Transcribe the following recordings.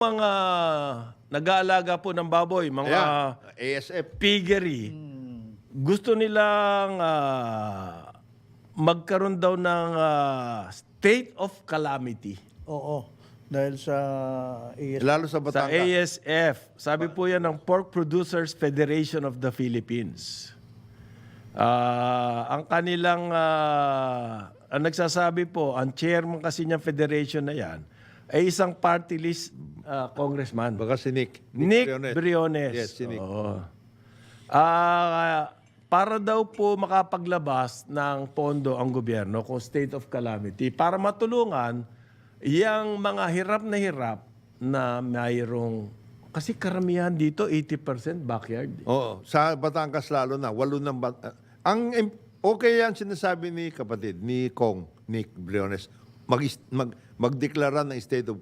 mga nag-aalaga po ng baboy, mga Ayan, ASF. piggery, gusto nilang ah, magkaroon daw ng ah, state of calamity Oo. Dahil sa AS. Lalo sa sa Batangas. ASF. Sabi po yan ng Pork Producers Federation of the Philippines. Ah, ang kanilang ah, ang nagsasabi po, ang chairman kasi niyang federation na yan, ay isang party list ah, congressman. Baka si Nick. Nick Briones. Briones. Yes, si Nick. Oo. Ah, para daw po makapaglabas ng pondo ang gobyerno kung state of calamity para matulungan yung mga hirap na hirap na mayroong kasi karamihan dito 80% backyard. Oo, sa Batangas lalo na, walo ng bat- ang okay yan sinasabi ni kapatid ni Kong Nick Briones mag, mag magdeklara ng state of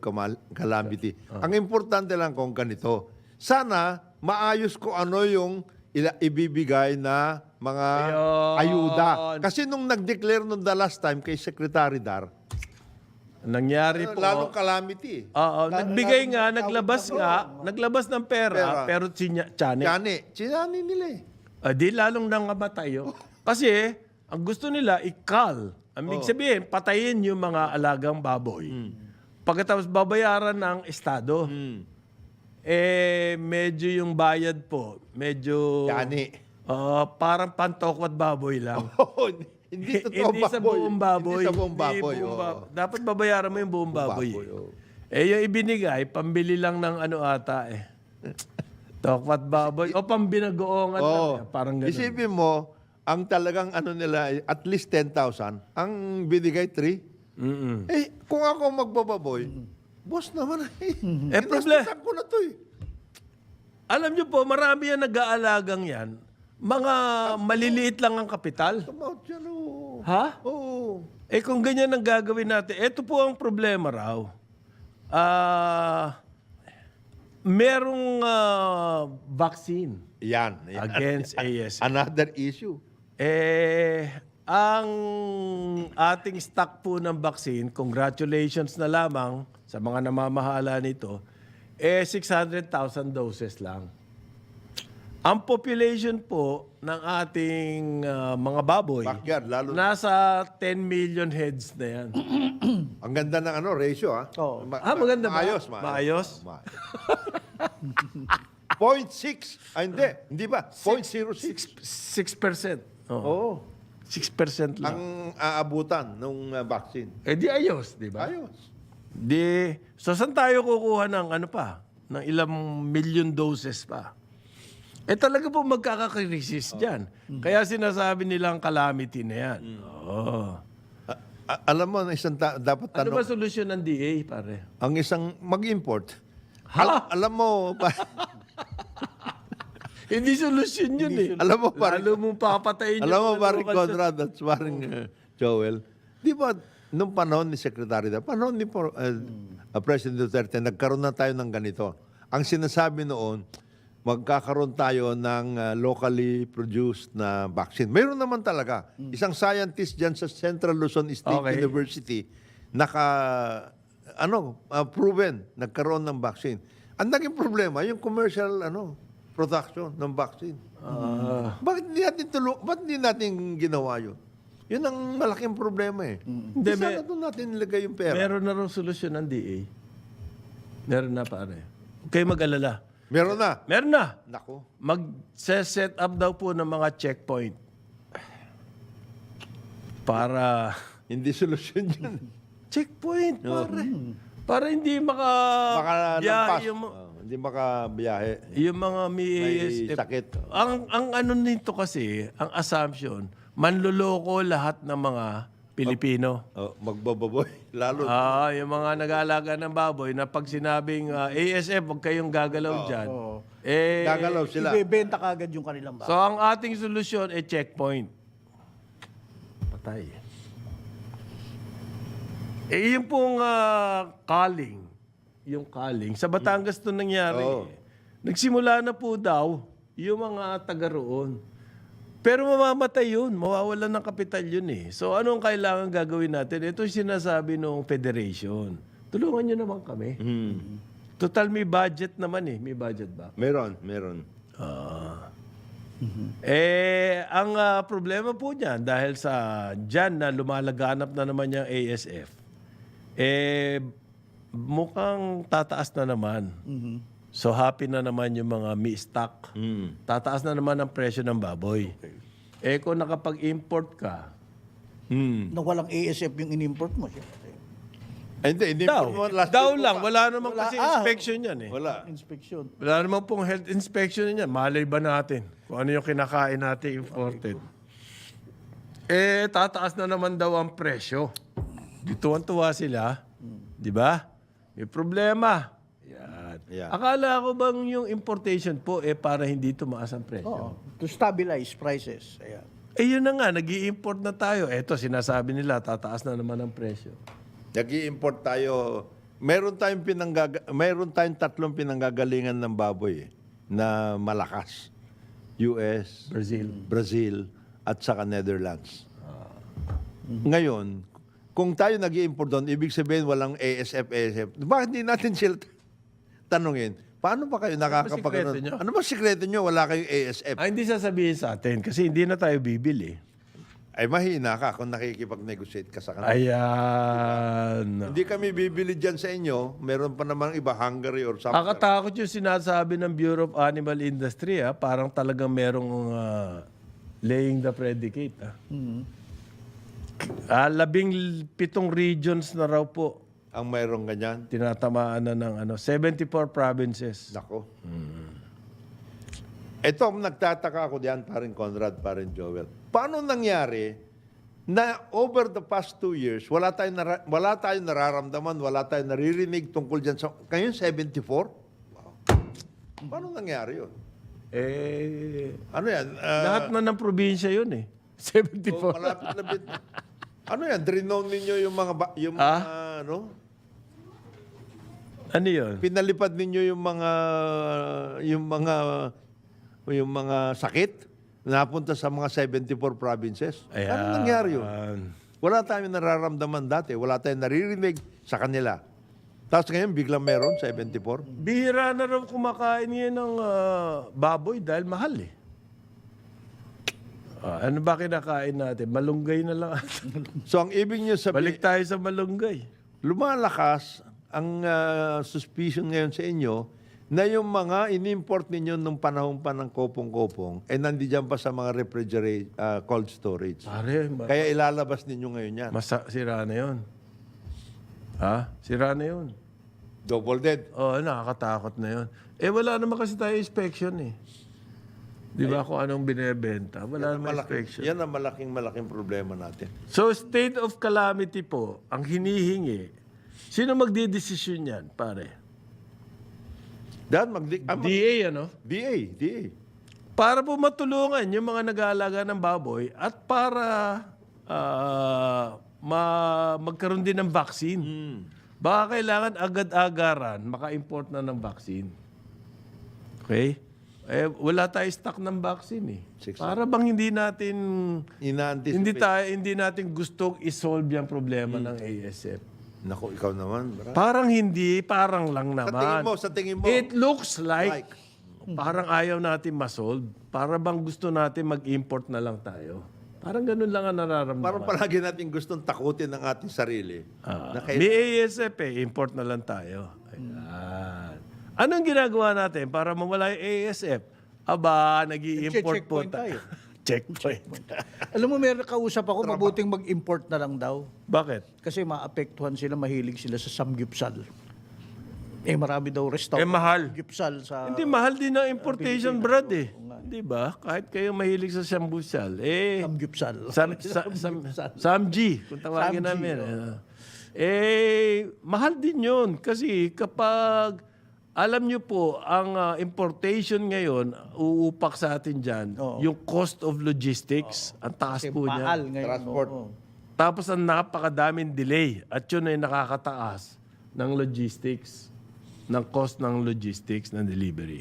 calamity. Ang importante lang kung ganito. Sana maayos ko ano yung ila, ibibigay na mga Ayun. ayuda. Kasi nung nag-declare nung the last time kay Secretary Dar, Nangyari po. lalong calamity. Oo, nagbigay nga, naglabas nga, naglabas ng pera, Pera. pero tsinya, tsane. Chane, chinani nila eh. Ah, di lalong nangamatay yun. Kasi, ang gusto nila, ikal. Ang ibig sabihin, patayin yung mga alagang baboy. Pagkatapos babayaran ng Estado. Eh, medyo yung bayad po, medyo... Chane. Ah, parang pantokwat baboy lang. Oo, hindi totoo Hindi sa buong baboy. Hindi sa buong Hindi baboy. buong oo. bab- Dapat babayaran mo yung buong baboy. baboy, eh. oo. Eh, yung ibinigay, pambili lang ng ano ata eh. Tokwat baboy. O pambinagoongan lang. Oo. eh. Parang ganun. Isipin mo, ang talagang ano nila, at least 10,000, ang binigay 3. Mm-mm. Eh, kung ako magbababoy, boss naman eh. Eh, problem- ko na to eh. Alam nyo po, marami yan nag-aalagang yan. Mga maliliit lang ang kapital. Come out yan, oh. Ha? Oo. Eh kung ganyan ang gagawin natin, ito po ang problema raw. Ah, merong ah, vaccine Yan. yan. against ASF. Another issue. Eh, ang ating stock po ng vaccine, congratulations na lamang sa mga namamahala nito, eh 600,000 doses lang. Ang population po ng ating ah, mga baboy, Backyard, lalo. nasa 10 million heads na yan. Ang ganda ng ano, ratio ah. Oo. Ma- Ah, maganda ba? maayos, Maayos? Ma- 0.6. Ah, hindi. Hindi ba? 0.06. 6%. Oo. Oo. 6% lang. Ang aabutan ng uh, vaccine. Eh di ayos, di ba? Ayos. Di, so saan tayo kukuha ng ano pa? Ng ilang million doses pa? Eh talaga po magkakakrisis dyan. Kaya sinasabi nilang calamity na yan. Oo. A- a- alam mo, ang isang ta- dapat Ano tanong, ba solusyon ng DA, pare? ang isang mag-import. Ha? Al- alam mo, pa- Hindi solusyon yun eh. Alam mo, pare- Lalo mong papatayin alam mo, ano, Conrad at paring uh, Joel, di ba, nung panahon ni Secretary, da, panahon ni uh, uh, President Duterte, nagkaroon na tayo ng ganito. Ang sinasabi noon, magkakaroon tayo ng uh, locally produced na vaccine. Mayroon naman talaga. Isang scientist dyan sa Central Luzon State Okay. University, naka, ano, uh, proven, nagkaroon ng vaccine. Ang naging problema, yung commercial, ano, production ng vaccine. Ah, Bakit hindi natin tulo, bakit hindi natin ginawa yun? Yun ang malaking problema eh. Hindi, Hindi, may- sana doon natin nilagay yung pera. meron na rin solusyon ng DA. Meron na, pare. Huwag kayo mag-alala. Meron na. Meron na. Nako. Mag-set up daw po ng mga checkpoint. Para... Hindi solusyon yun. Checkpoint, pare. Para hindi maka... Baka biyahe. Yung, Oh, hindi makabiyahe. yung mga may, May sakit. Ang, ang ano nito kasi, ang assumption, manluloko lahat ng mga Pilipino. Oh, magbababoy. Lalo. Ah, yung mga nag-aalaga ng baboy na pag sinabing ah, ASF, huwag kayong gagalaw dyan. Oo. Eh, Gagalaw sila. Ibebenta kagad yung kanilang So, bahay. ang ating solusyon ay checkpoint. Patay. Eh, yung pong ah, calling, yung calling, sa Batangas to nangyari. Oo. eh. Nagsimula na po daw yung mga taga roon. Pero mamamatay yun, mawawalan ng kapital yun eh. So anong kailangan gagawin natin? Ito yung sinasabi ng federation. Tulungan nyo naman kami. Hmm. Total may budget naman eh. May budget ba? Meron, meron. Eh, ang ah, problema po niyan, dahil sa dyan na lumalaganap na naman yung ASF, eh, mukhang tataas na naman. So, happy na naman yung mga mi-stock. Mm. Tataas na naman ang presyo ng baboy. Eh, kung nakapag-import ka, Mm. Na walang ASF yung in-import mo. Siyempre. Ay, hindi, hindi daw, mo last daw lang, pa. wala naman Wala. kasi Ah. inspection yan eh. Wala. Inspection. Wala naman pong health inspection niyan. Malay ba natin kung ano yung kinakain natin imported? Eh, tataas na naman daw ang presyo. Dituwan-tuwa sila. Di ba? May problema. Yan. Yeah. Akala ko bang yung importation po eh para hindi tumaas ang presyo? Oo. To stabilize prices. Ayan. Eh yun na nga, nag import na tayo. Eto, sinasabi nila, tataas na naman ang presyo. Nag-i-import tayo. Meron tayong pinanggaga, meron tayong tatlong pinanggagalingan ng baboy eh, na malakas. US, Brazil. Brazil, at saka Netherlands. Ngayon, kung tayo nag import doon, ibig sabihin walang ASF, ASF. Bakit hindi natin sila tanungin? Paano ba kayo nakakapag... sikreto nyo? Ano ba sikreto nyo? Wala kayong ASF. Ay, hindi sasabihin sa atin kasi hindi na tayo bibili. Ay mahina ka kung nakikipag-negotiate ka sa kanila. Ayan. Hindi kami bibili dyan sa inyo. Meron pa naman iba, Hungary or something. Kakatakot yung sinasabi ng Bureau of Animal Industry, ah. parang talagang merong ah, laying the predicate. Ah. Ah, labing pitong regions na raw po Ang mayroong ganyan. tinatamaan na ng ano, 74 provinces. Nako. Ito, ang nagtataka ako diyan, parin Conrad, parin Joel. Paano nangyari na over the past two years, wala tayong, nara- wala tayong nararamdaman, wala tayong naririnig tungkol dyan sa... Ngayon, 74? Wow. Paano nangyari yun? Eh, Ano yan? Ah, lahat na ng probinsya yun eh. oh, 74. malapit-lapit. Ano yan? Drinaw ninyo yung mga... Ba- yung Ah? mga ano? Ano yun? Pinalipad ninyo yung mga... Yung mga... Yung mga sakit napunta sa mga 74 provinces. Ayan. Ano nangyari yun? Wala tayong nararamdaman dati. Wala tayong naririnig sa kanila. Tapos ngayon, biglang meron, 74. Bihira na raw kumakain ngayon ng ah, baboy dahil mahal eh. Ah, ano ba kinakain natin? Malunggay na lang. So, ang ibig nyo sabihin, Balik tayo sa malunggay. lumalakas ang ah, suspicion ngayon sa inyo na yung mga in-import ninyo nung panahon pa ng kopong-kopong, eh nandiyan pa sa mga refrigerate, ah, cold storage. Pare, ma- Kaya ilalabas ninyo ngayon yan. masa- sira na yun. Ha? Sira na yun. Double dead. Oo, nakakatakot na yun. Eh, wala naman kasi tayo inspection eh. Di ba kung anong binebenta? Wala naman Malaking, inspection. yan ang malaking malaking problema natin. So, state of calamity po, ang hinihingi, sino magdidesisyon yan, pare? Dahil mag, ah, mag- DA, ano? DA, DA. Para po matulungan yung mga nag-aalaga ng baboy at para ah, ma- magkaroon din ng vaccine. Baka kailangan agad-agaran maka-import na ng vaccine. Okay? Eh, wala tayo stock ng vaccine eh. Six Para bang hindi natin Ina-anticipate. hindi tayo hindi natin gustong i-solve yung problema ng ASF. Naku, ikaw naman. bra. Parang hindi, parang lang Sa naman. tingin mo, sa tingin mo. It looks like, Like. parang ayaw natin masolve. Para bang gusto natin mag-import na lang tayo. Parang ganun lang ang nararamdaman. Parang palagi natin gustong takutin ng ating sarili. Ah, na kaya- may ASF eh, import na lang tayo. Ayan. Anong ginagawa natin para mawala yung ASF? Aba, nag import po tayo. Checkpoint. Alam mo, meron kausap ako, mabuting mag-import na lang daw. Bakit? Kasi maapektuhan sila, mahilig sila sa samgyupsal. Eh, marami daw Eh, restaurant. mahal. Samgyupsal sa... Hindi, mahal din ang importation bread eh. Di ba? Kahit kayo mahilig sa shambusyal. Eh, Samgyupsal. Sam, sa, sam, Samji, kung tawagin namin. ah. Eh, mahal din yun. Kasi kapag, alam nyo po, ang ah, importation ngayon, uupak sa atin dyan, Oo. yung cost of logistics, ang taas Kasi po niya. mahal ngayon. Transport. oo. Tapos ang napakadaming delay. At yun ay nakakataas ng logistics, ng cost ng logistics, ng delivery.